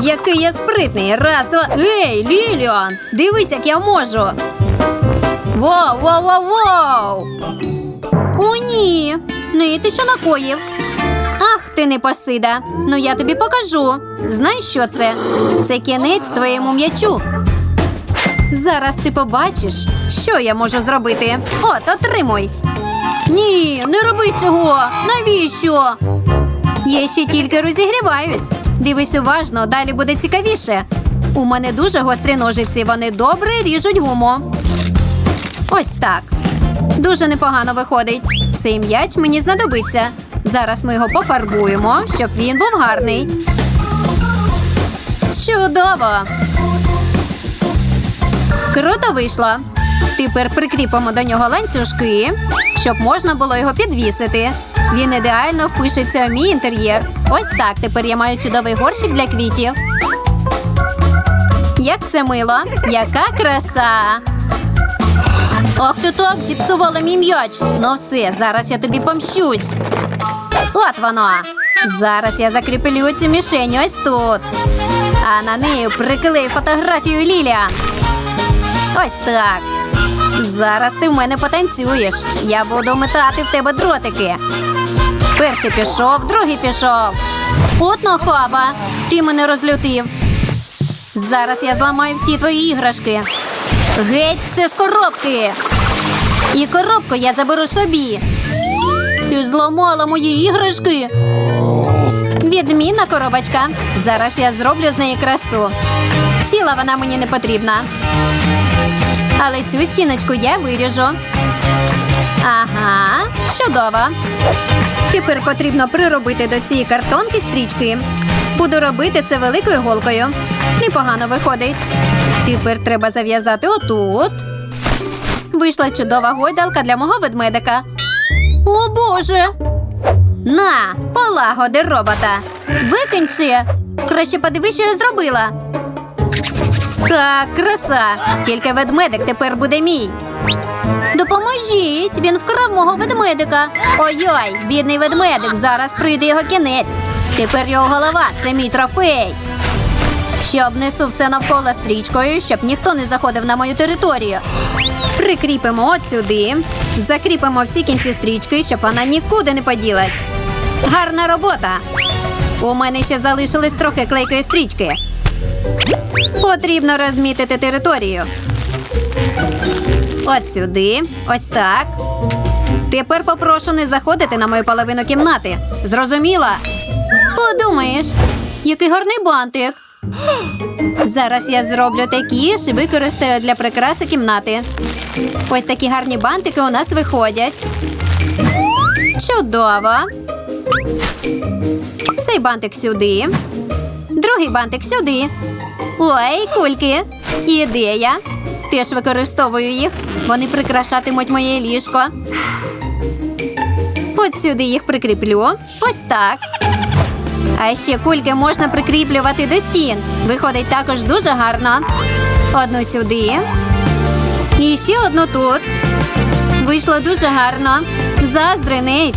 Який я спритний. Раз, два. Ей, Ліліан! Дивись, як я можу. Вау, вау, вау, вау! О, ні! Ну і ти що накоїв? Ах, ти непосида. Ну я тобі покажу. Знаєш, що це? Це кінець твоєму м'ячу. Зараз ти побачиш, що я можу зробити. От, отримуй. Ні, не роби цього. Навіщо? Я ще тільки розігріваюсь. Дивись уважно, далі буде цікавіше. У мене дуже гострі ножиці, вони добре ріжуть гуму. Ось так. Дуже непогано виходить. Цей м'яч мені знадобиться. Зараз ми його пофарбуємо, щоб він був гарний. Чудово! Круто вийшло. Тепер прикріпимо до нього ланцюжки, щоб можна було його підвісити. Він ідеально впишеться в мій інтер'єр. Ось так. Тепер я маю чудовий горщик для квітів. Як це мило! Яка краса! Ах ти так зіпсувала мій м'яч. Ну все, зараз я тобі помщусь. От воно. Зараз я закріплю цю мішень ось тут. А на неї приклею фотографію Ліліан. Ось так. Зараз ти в мене потанцюєш. Я буду метати в тебе дротики. Перший пішов, другий пішов. От нахаба. Ти мене розлютив. Зараз я зламаю всі твої іграшки. Геть все з коробки. І коробку я заберу собі. Ти зламала мої іграшки. Відмінна коробочка. Зараз я зроблю з неї красу. Ціла вона мені не потрібна. Але цю стіночку я виріжу. Ага, чудово. Тепер потрібно приробити до цієї картонки стрічки. Буду робити це великою голкою. Непогано виходить. Тепер треба зав'язати отут. Вийшла чудова гойдалка для мого ведмедика. О Боже! На, полагоди робота. Викинь це. Краще подивись, що я зробила. Так, краса. Тільки ведмедик тепер буде мій. Допоможіть! Він вкрав мого ведмедика. Ой-ой, бідний ведмедик, зараз прийде його кінець. Тепер його голова це мій трофей. Ще обнесу все навколо стрічкою, щоб ніхто не заходив на мою територію. Прикріпимо от сюди, закріпимо всі кінці стрічки, щоб вона нікуди не поділась. Гарна робота. У мене ще залишилось трохи клейкої стрічки. Потрібно розмітити територію. От сюди, ось так. Тепер попрошу не заходити на мою половину кімнати. Зрозуміла? Подумаєш, який гарний бантик. Зараз я зроблю такі ж і використаю для прикраси кімнати. Ось такі гарні бантики у нас виходять. Чудово. Цей бантик сюди. Другий бантик сюди. Ой, кульки. Ідея. Теж використовую їх. Вони прикрашатимуть моє ліжко. От сюди їх прикріплю. Ось так. А ще кульки можна прикріплювати до стін. Виходить також дуже гарно. Одну сюди. І ще одну тут. Вийшло дуже гарно. Заздри,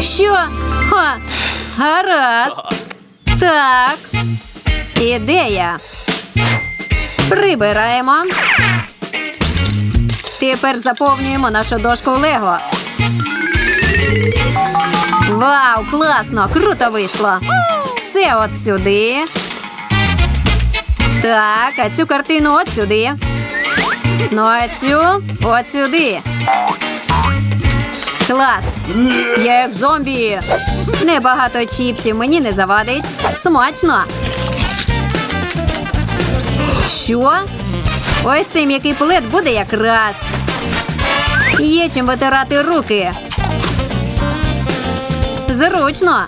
Що? Ха. Гаразд. Так. Ідея. Прибираємо. Тепер заповнюємо нашу дошку Лего. Вау, класно! Круто вийшло! Це от сюди. Так, а цю картину от сюди. Ну, а цю от сюди. Клас! Я як зомбі. Небагато чіпсів мені не завадить. Смачно. Що? Ось цей м'який плед буде якраз. Є чим витирати руки. Зручно.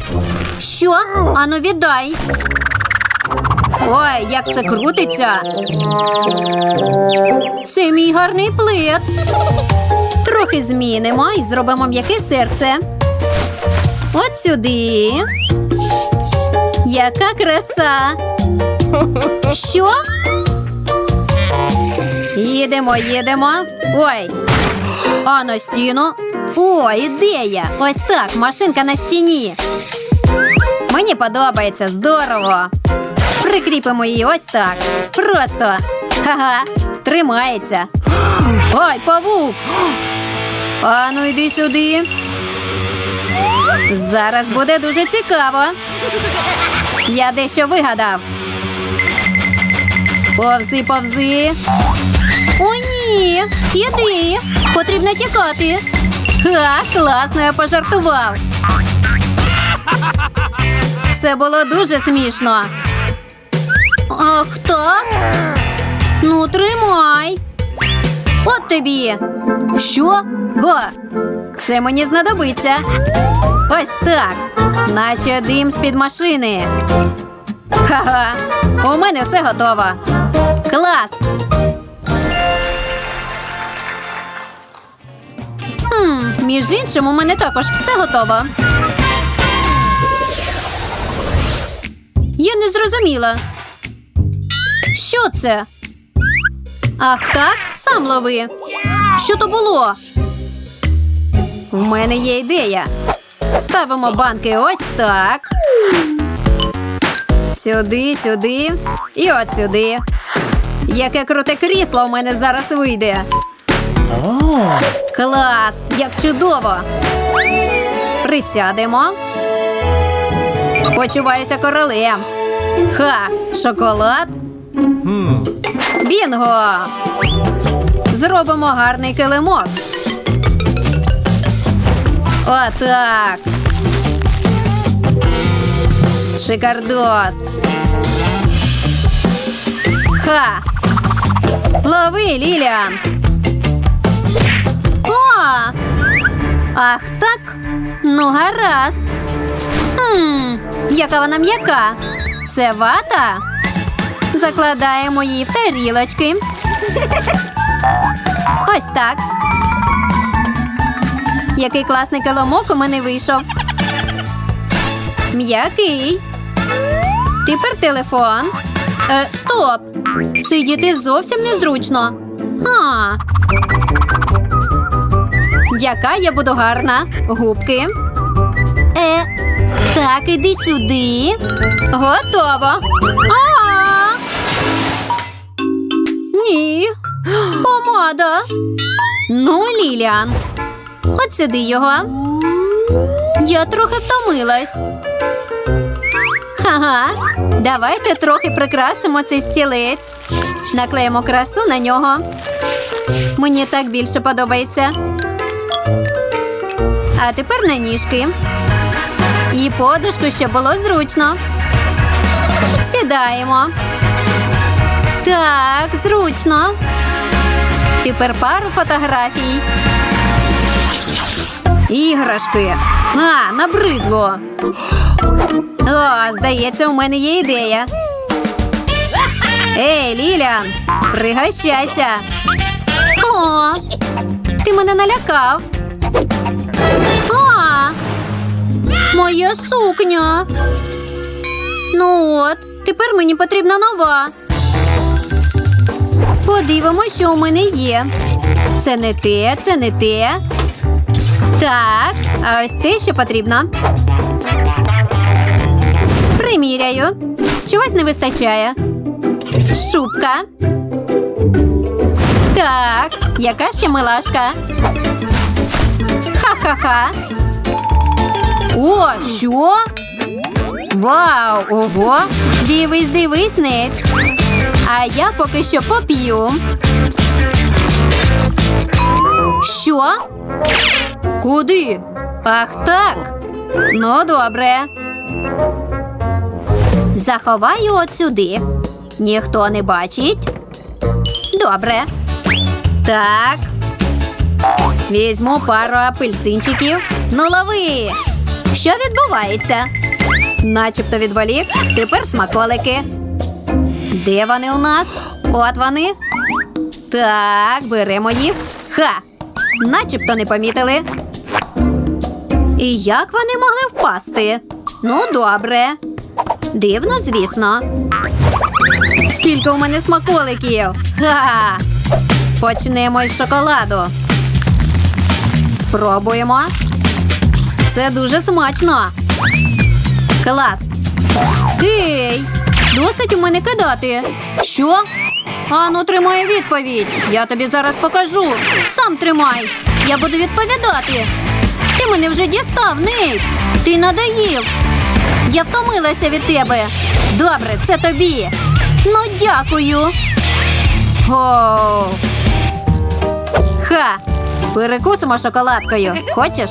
Що? Ану віддай. Ой, як це крутиться. Це мій гарний плед. Трохи змінимо і зробимо м'яке серце. От сюди. Яка краса. Що? Їдемо, їдемо. Ой. А на стіну? О, ідея! Ось так, машинка на стіні. Мені подобається, здорово. Прикріпимо її ось так. Просто. Ха-ха. Тримається. Ой, павук. Ану, йди сюди. Зараз буде дуже цікаво. Я дещо вигадав. Повзи, повзи. Ні! Іди! Потрібно тікати. Ха, класно, я пожартував. Це було дуже смішно. Ах, так? Ну, тримай. От тобі. Що? О, це мені знадобиться. Ось так. Наче дим з-під машини. Ха-ха. У мене все готово. Клас. Між іншим, у мене також все готово. Я не зрозуміла. Що це? Ах так, сам лови. Що то було? В мене є ідея. Ставимо банки ось так. Сюди, сюди і от сюди. Яке круте крісло у мене зараз вийде. Клас! Як чудово! Присядемо. Почуваюся королем. Ха! Шоколад. Бінго! Зробимо гарний килимок. Отак. Шикардос. Ха! Лови, Ліліан! О! Ах так? Ну, гаразд. Хм, яка вона м'яка. Це вата? Закладаємо її в тарілочки. Ось так. Який класний килимок у мене вийшов. М'який. Тепер телефон. Е, стоп! Сидіти зовсім незручно. А. Яка я буду гарна. Губки. Е, так, іди сюди. Готово. А! Ні. Помада. Ну, Ліліан. От сюди його. Я трохи втомилась. Ага. Давайте трохи прикрасимо цей стілець. Наклеїмо красу на нього. Мені так більше подобається. А тепер на ніжки. І подушку, щоб було зручно. Сідаємо. Так, зручно. Тепер пару фотографій. Іграшки. А, набридло. О, здається, у мене є ідея. Ей, Лілян, пригощайся. О, ти мене налякав. Моя сукня. Ну от, тепер мені потрібна нова. Подивимось, що у мене є. Це не те, це не те. Так, а ось те, що потрібно. Приміряю. Чогось не вистачає. Шубка. Так, яка ще милашка. Ха-ха-ха. О, що? Вау, ого! Дивись, дивись, Нейт. А я поки що поп'ю. Що? Куди? Ах так. Ну, добре. Заховаю от сюди. Ніхто не бачить. Добре. Так. Візьму пару апельсинчиків. Ну, лови. Що відбувається? Начебто відволік. Тепер смаколики. Де вони у нас? От вони. Так, беремо їх. Ха! Начебто не помітили. І як вони могли впасти? Ну, добре. Дивно, звісно. Скільки у мене смаколиків? Ха! Почнемо із шоколаду. Спробуємо. Це дуже смачно. Клас. Ей! Досить у мене кидати. Що? Ану, тримай відповідь. Я тобі зараз покажу. Сам тримай. Я буду відповідати. Ти мене вже дістав, Ник. Ти надоїв. Я втомилася від тебе. Добре, це тобі. Ну, дякую. О. Ха. Перекусимо шоколадкою. Хочеш?